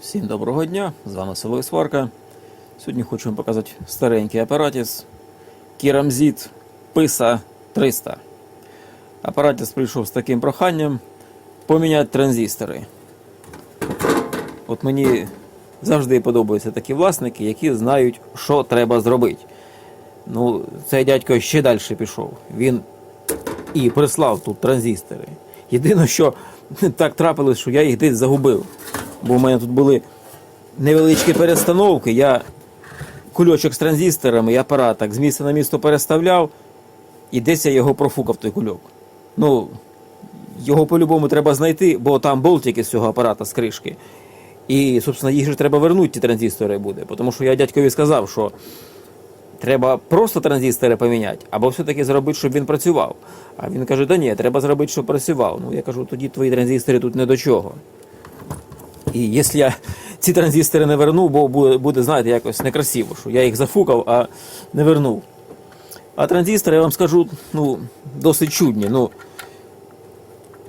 Всім доброго дня, з вами Село і Сварка. Сьогодні хочу вам показати старенький апаратіс Кірамзіт PISA 300. Апаратіс прийшов з таким проханням поміняти транзистори. От мені завжди подобаються такі власники, які знають, що треба зробити. Ну, цей дядько ще далі пішов. Він і прислав тут транзистори. Єдине, що так трапилось, що я їх десь загубив. Бо у мене тут були невеличкі перестановки. Я кульочок з транзисторами і апарат так з місця на місто переставляв, і десь я його профукав той кульок. Ну, його по-любому треба знайти, бо там болтики з цього апарата з кришки. І, собственно, їх же треба вернути, ті транзистори буде. Тому що я дядькові сказав, що треба просто транзистори поміняти, або все-таки зробити, щоб він працював. А він каже, да ні, треба зробити, щоб працював. Ну я кажу, тоді твої транзистори тут не до чого. І якщо я ці транзистори не верну, бо буде, буде, знаєте, якось некрасиво, що я їх зафукав, а не вернув. А транзистори, я вам скажу, ну, досить чудні. Ну,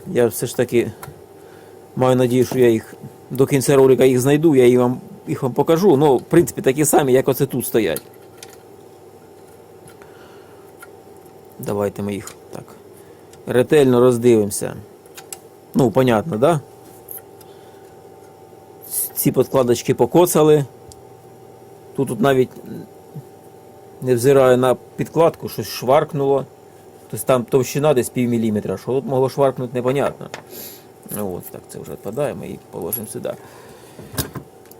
я все ж таки маю надію, що я їх до кінця ролика їх знайду, я їх вам, їх вам покажу. Ну, в принципі, такі самі, як оце тут стоять. Давайте ми їх так ретельно роздивимося. Ну, понятно, да? Ці подкладочки покоцали. Тут, тут навіть не взираю на підкладку, щось шваркнуло. Тобто там товщина десь пів міліметра. Що тут могло шваркнути, непонятно. Ну, от, так, це вже відпадає, ми її положимо сюди.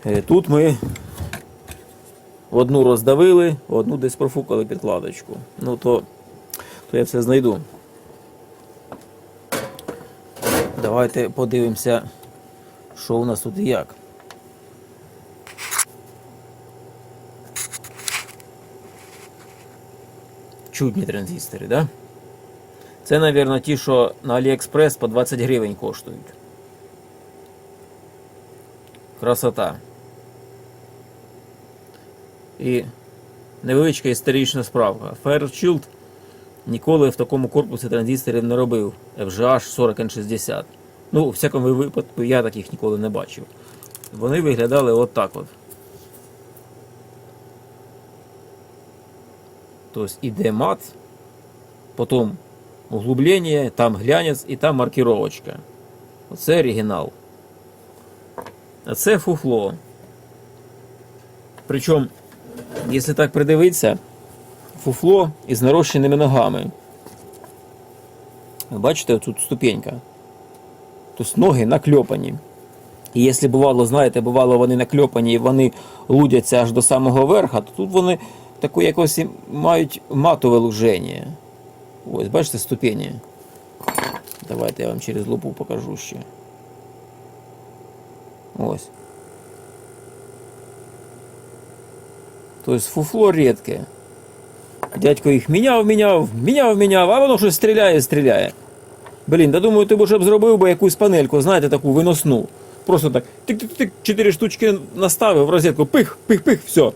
Е, Тут ми одну роздавили, одну десь профукали підкладочку. Ну то, то я все знайду. Давайте подивимося, що у нас тут і як. Чудні транзистори, да? Це, мабуть, ті, що на Аліекспрес по 20 гривень коштують. Красота. І невеличка історична справка. Fairchild ніколи в такому корпусі транзисторів не робив FGH 40N60. Ну, у всякому випадку, я таких ніколи не бачив. Вони виглядали отак от. Тобто іде мат, потім углублення, там глянець і там маркіровочка. Оце оригінал. А це фуфло. Причому, якщо так придивитися, фуфло із нарощеними ногами. Бачите, тут ступенька. Тобто ноги накльопані. І якщо бувало, знаєте, бувало вони накльопані і вони лудяться аж до самого верха, то тут вони таку якось мають матове луження. Ось, бачите, ступені. Давайте я вам через лупу покажу ще. Ось. Тобто фуфло рідке. Дядько їх міняв, міняв, міняв, міняв, а воно щось стріляє, стріляє. Блін, да думаю, ти б вже б зробив би якусь панельку, знаєте, таку виносну. Просто так. Тик-тик-тик, чотири штучки наставив в розетку, пих, пих, пих, все.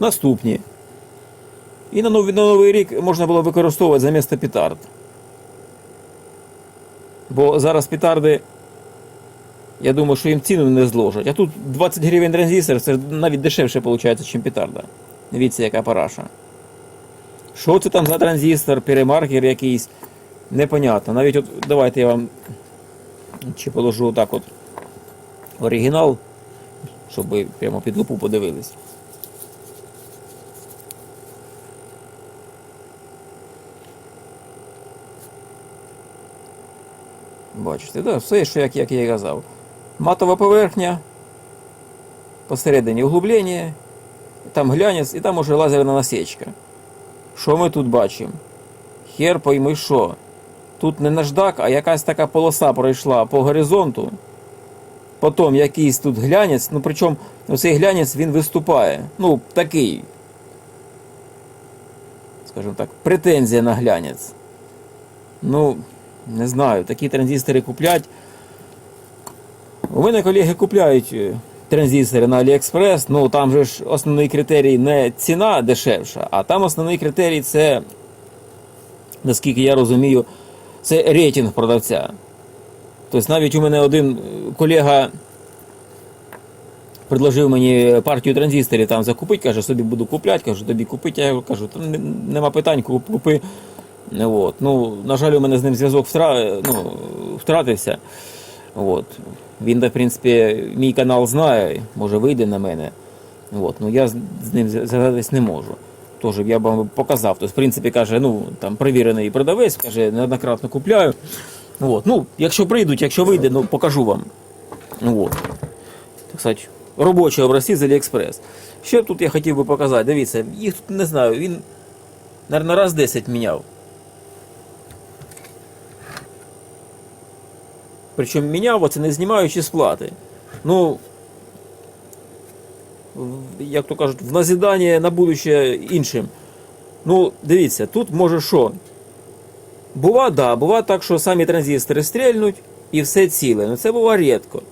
Наступні. І на новий, на новий рік можна було використовувати замість петард. Бо зараз петарди, я думаю, що їм ціну не зложать. А тут 20 гривень транзистор, це навіть дешевше виходить, ніж петарда. Дивіться, яка параша. Що це там за транзистор, перемаркер якийсь? Непонятно. Навіть от давайте я вам чи положу отак от оригінал, щоб ви прямо під лупу подивились. Бачите, да, все, що як, як я і казав. Матова поверхня, посередині углублення, там глянець і там уже лазерна насічка. Що ми тут бачимо? Хер пойми що. Тут не наждак, а якась така полоса пройшла по горизонту. Потім якийсь тут глянець, ну причому цей глянець він виступає. Ну, такий. Скажімо так, претензія на глянець. Ну, не знаю, такі транзистори куплять. У мене колеги купляють е, транзистори на AliExpress, ну там же ж основний критерій не ціна дешевша, а там основний критерій це, наскільки я розумію, це рейтинг продавця. Тобто навіть у мене один колега предложив мені партію транзисторів там закупити, каже, собі буду купляти, кажу, тобі купити. Я кажу, «Та не- нема питань, купи. От. Ну, на жаль, у мене з ним зв'язок втра... ну, втратився. От. Він, в принципі, мій канал знає, може вийде на мене. От. Ну, я з ним зв'язатись не можу. Тож я б вам показав. Тобто, в принципі, каже, ну, там перевірений продавець, каже, неоднократно купляю. От. Ну, якщо прийдуть, якщо вийде, ну покажу вам. От. Так сказати, робочі образці з Аліекспрес. Що тут я хотів би показати? Дивіться, їх тут не знаю, він, мабуть, раз 10 міняв. Причому міняв оце не знімаючи з плати. Ну, як то кажуть, в назідання на будуще іншим. Ну, дивіться, тут може що? Бува, да, бува так, що самі транзистори стрельнуть і все ціле. Ну це бува рідко.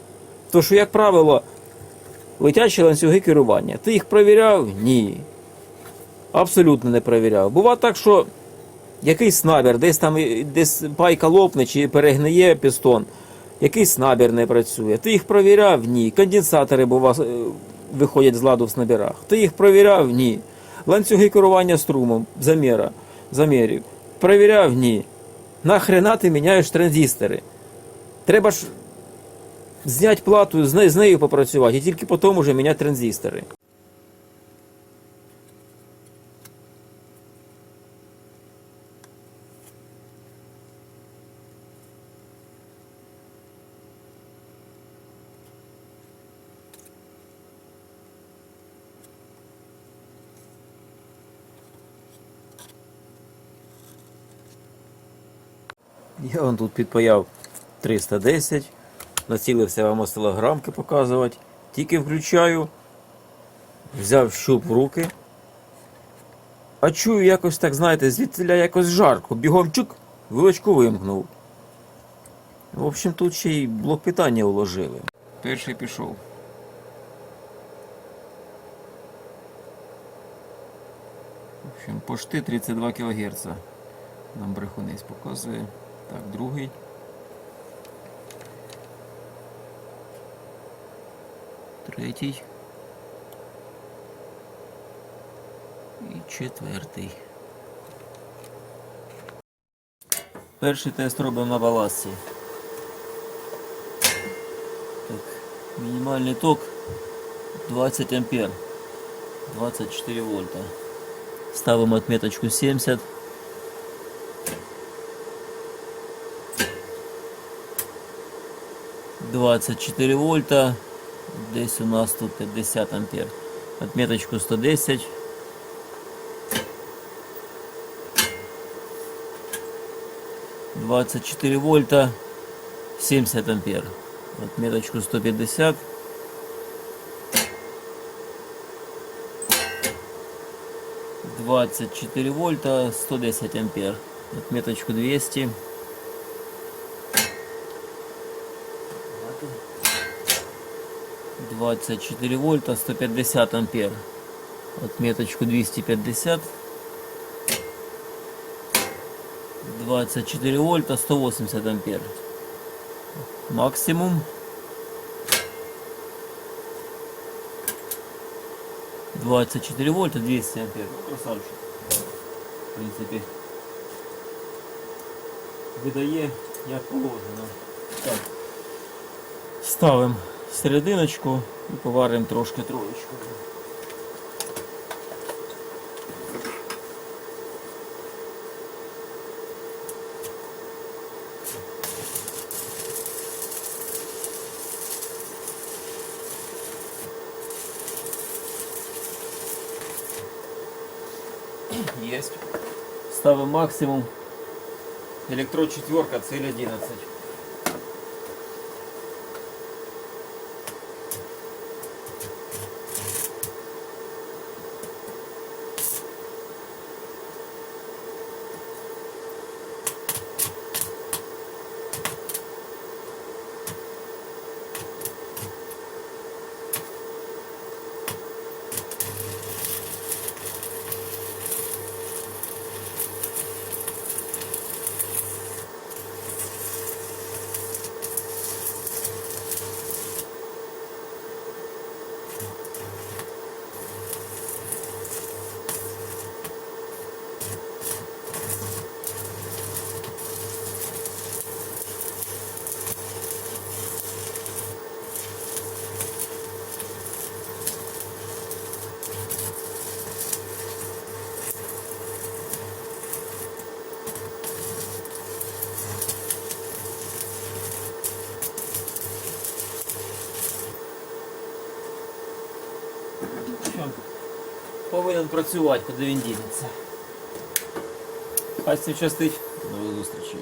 Тому що, як правило, летячі ланцюги керування. Ти їх провіряв? Ні. Абсолютно не провіряв. Бува так, що якийсь набір, десь там десь пайка лопне чи перегниє пістон, якийсь набір не працює. Ти їх провіряв? Ні. Конденсатори бува, е, виходять з ладу в снабірах. Ти їх провіряв? Ні. Ланцюги керування струмом, заміра, замірів. Провіряв? Ні. Нахрена ти міняєш транзистори? Треба ж зняти плату, з нею попрацювати, і тільки потім уже міняти транзистори. Я вон тут підпаяв 310, націлився вам осцилограмки показувати. Тільки включаю, взяв щуп в руки. А чую якось так, знаєте, звідтиля якось жарко. Бігом чук, вилочку вимкнув. В общем, тут ще й блок питання уложили. Перший пішов. В общем, пошти 32 кГц. Нам брехунець показує. Так, другий. Третій. І четвертий. Перший тест робимо на баласі. Так, мінімальний ток 20 ампер. 24 вольта. Ставимо отметочку 70. 24 вольта. здесь у нас тут 50 ампер. Отметочку 110. Двадцать четыре вольта, семьдесят ампер. Отметочку сто пятьдесят. Двадцать четыре вольта, сто десять ампер. Отметочку двести. 24 вольта 150 ампер. Отметочку 250 24 вольта 180 ампер. Максимум. 24 вольта 200 ампер. Ну, красавчик. В принципе. видає як положено так. Ставимо серединочку і поваримо трошки троєчку. Есть. Ставим максимум. Электрод четверка, цель 11. Повинен працювати, куди він дінеться. Хай щастить. До нових зустрічей.